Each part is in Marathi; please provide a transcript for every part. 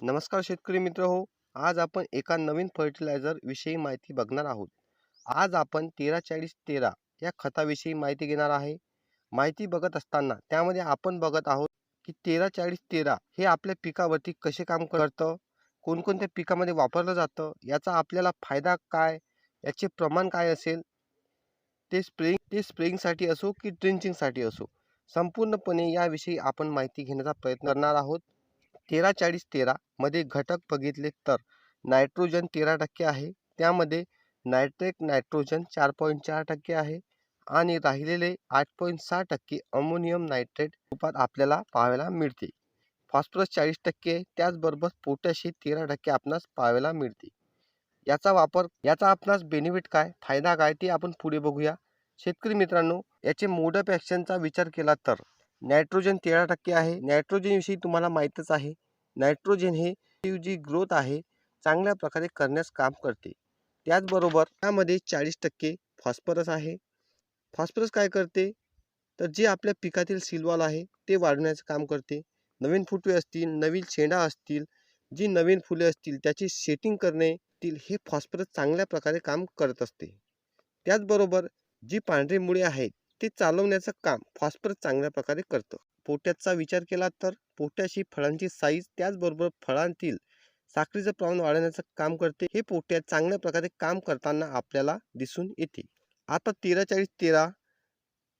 नमस्कार शेतकरी मित्र हो आज आपण एका नवीन फर्टिलायझर विषयी माहिती बघणार आहोत. आज आपण तेरा चाळीस तेरा या खताविषयी माहिती घेणार आहे. माहिती बघत असताना त्यामध्ये आपण बघत आहोत की तेरा चाळीस तेरा हे आपल्या पिकावरती कसे काम करतं कोणकोणत्या पिकामध्ये वापरलं जातं याचा आपल्याला फायदा काय याचे प्रमाण काय असेल ते स्प्रेइंग ते स्प्रेइंगसाठी असो की ड्रिंचिंगसाठी असो संपूर्णपणे याविषयी आपण माहिती घेण्याचा प्रयत्न करणार आहोत. तेरा चाळीस तेरामध्ये घटक बघितले तर नायट्रोजन तेरा टक्के आहे. त्यामध्ये नायट्रेट नायट्रोजन चार पॉईंट चार टक्के आहे. आणि राहिलेले आठ पॉईंट सहा टक्के अमोनियम नायट्रेट रूपात आपल्याला पाहायला मिळते. फॉस्फरस चाळीस टक्के त्याचबरोबर पोटॅश हे तेरा टक्के आपणास पाहायला मिळते. याचा वापर याचा आपणास बेनिफिट काय फायदा काय ते आपण पुढे बघूया. शेतकरी मित्रांनो याचे मोडप ॲक्शनचा विचार केला तर नायट्रोजन तेरा टक्के आहे. नायट्रोजनविषयी तुम्हाला माहीतच आहे. नायट्रोजन हे जी ग्रोथ आहे चांगल्या प्रकारे करण्यास काम करते. त्याचबरोबर त्यामध्ये चाळीस टक्के फॉस्फरस आहे. फॉस्फरस काय करते? तर जे आपल्या पिकातील सिलवाल आहे ते वाढवण्याचं काम करते. नवीन फुटवे असतील नवीन शेंडा असतील जी नवीन फुले असतील त्याची सेटिंग करणे हे फॉस्फरस चांगल्या प्रकारे काम करत असते. त्याचबरोबर जी पांढरी मुळे आहेत ते चालवण्याचं काम फॉस्फरस चांगल्या प्रकारे करतं. पोटॅशचा विचार केला तर पोटॅश ही फळांची साईज त्याचबरोबर फळांतील साखरेचं प्रमाण वाढवण्याचं काम करते. हे पोटॅश चांगल्या प्रकारे काम करताना आपल्याला दिसून येते. आता तेरा चाळीस तेरा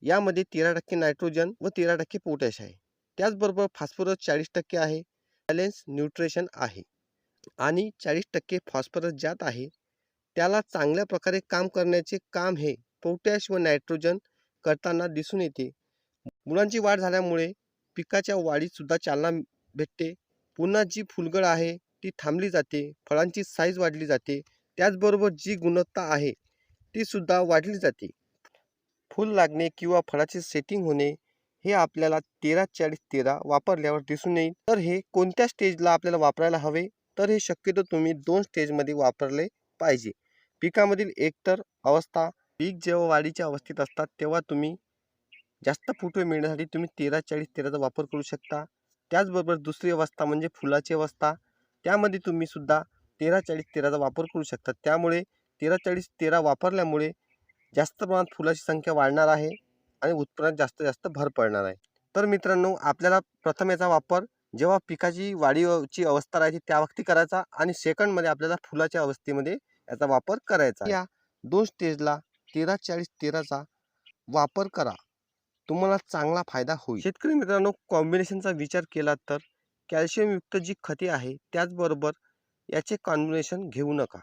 यामध्ये तेरा टक्के नायट्रोजन व तेरा टक्के पोटॅश आहे. त्याचबरोबर फॉस्फरस चाळीस टक्के आहे. बॅलेन्स न्यूट्रिशन आहे. आणि चाळीस टक्के फॉस्फरस ज्यात आहे त्याला चांगल्या प्रकारे काम करण्याचे काम हे पोटॅश व नायट्रोजन करताना दिसून येते. मुलांची वाढ झाल्यामुळे पिकाच्या वाढीतसुद्धा चालना भेटते. पुन्हा जी फुलगळ आहे ती थांबली जाते फळांची साईज वाढली जाते. त्याचबरोबर जी गुणवत्ता आहे तीसुद्धा वाढली जाते. फूल लागणे किंवा फळाचे सेटिंग होणे हे आपल्याला तेरा चाळीस तेरा वापरल्यावर दिसून येईल. तर हे कोणत्या स्टेजला आपल्याला वापरायला हवे? तर हे शक्यतो तुम्ही दोन स्टेजमध्ये वापरले पाहिजे. पिकामधील एकतर अवस्था पीक जेव्हा वाढीच्या अवस्थेत असतात तेव्हा तुम्ही जास्त फुटवे मिळण्यासाठी तुम्ही तेरा चाळीस तेराचा वापर करू शकता. त्याचबरोबर दुसरी अवस्था म्हणजे फुलाची अवस्था. त्यामध्ये तुम्ही सुद्धा तेरा चाळीस तेराचा वापर करू शकता. त्यामुळे तेरा चाळीस तेरा वापरल्यामुळे जास्त प्रमाणात फुलाची संख्या वाढणार आहे आणि उत्पन्नात जास्त जास्त भर पडणार आहे. तर मित्रांनो आपल्याला प्रथम याचा वापर जेव्हा पिकाची वाढीची अवस्था राहायची त्या वक्ती करायचा आणि सेकंडमध्ये आपल्याला फुलाच्या अवस्थेमध्ये याचा वापर करायचा या दोन स्टेजला तेरा चाळीस तेराचा वापर करा. तुम्हाला चांगला फायदा होईल. शेतकरी मित्रांनो कॉम्बिनेशनचा विचार केला तर कॅल्शियमयुक्त जी खते आहे त्याचबरोबर याचे कॉम्बिनेशन घेऊ नका.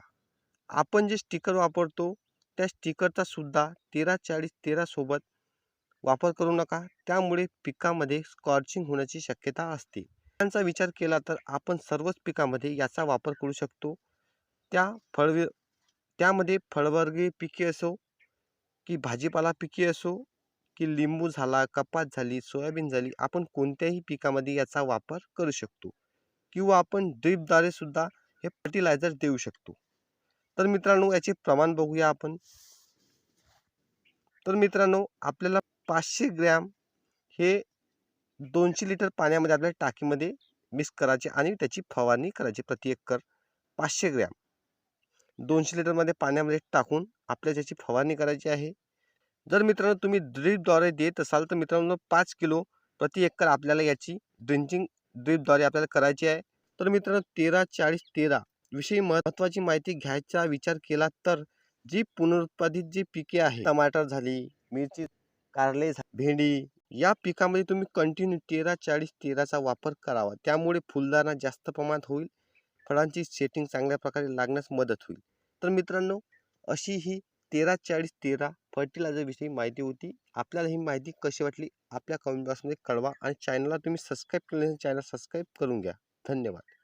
आपण जे स्टिकर वापरतो त्या स्टिकरचा सुद्धा तेरा चाळीस तेरासोबत वापर करू नका. त्यामुळे पिकामध्ये स्कॉर्चिंग होण्याची शक्यता असते. त्यांचा विचार केला तर आपण सर्वच पिकामध्ये याचा वापर करू शकतो. त्या फळ त्यामध्ये फळवर्गीय पिके असो की भाजीपाला पिके असो की लिंबू झाला कपात झाली सोयाबीन झाली आपण कोणत्याही पिकामध्ये याचा वापर करू शकतो किंवा आपण ड्रीपद्वारे सुद्धा हे फर्टिलायझर देऊ शकतो. तर मित्रांनो याचे प्रमाण बघूया आपण. तर मित्रांनो आपल्याला पाचशे ग्रॅम हे दोनशे लिटर पाण्यामध्ये आपल्या टाकीमध्ये मिक्स करायचे आणि त्याची फवारणी करायची प्रति एकर पाचशे ग्रॅम. दोनशे लिटरमध्ये पाण्यामध्ये टाकून आपल्या त्याची फवारणी करायची आहे. जर मित्रांनो तुम्ही ड्रीपद्वारे देत असाल तर मित्रांनो पाच किलो प्रति एकर आपल्याला याची ड्रिंचिंग ड्रीपद्वारे आपल्याला करायची आहे. तर मित्रांनो तेरा चाळीस तेरा विषयी महत्त्वाची माहिती घ्यायचा विचार केला तर जी पुनरुत्पादित जी पिके आहे टमाटर झाली मिरची कारले भेंडी या पिकामध्ये तुम्ही कंटिन्यू तेरा चाळीस तेराचा वापर करावा. त्यामुळे फुलदाणा जास्त प्रमाणात होईल. फळांची सेटिंग चांगल्या प्रकारे लागण्यास मदत होईल. तर मित्रांनो अशी ही तेरा चाळीस तेरा फर्टिलायझरविषयी माहिती होती. आपल्याला ही माहिती कशी वाटली? आपल्या कमेंट बॉक्समध्ये कळवा आणि चॅनलला तुम्ही सबस्क्राईब केले चॅनल सबस्क्राईब करून घ्या. धन्यवाद.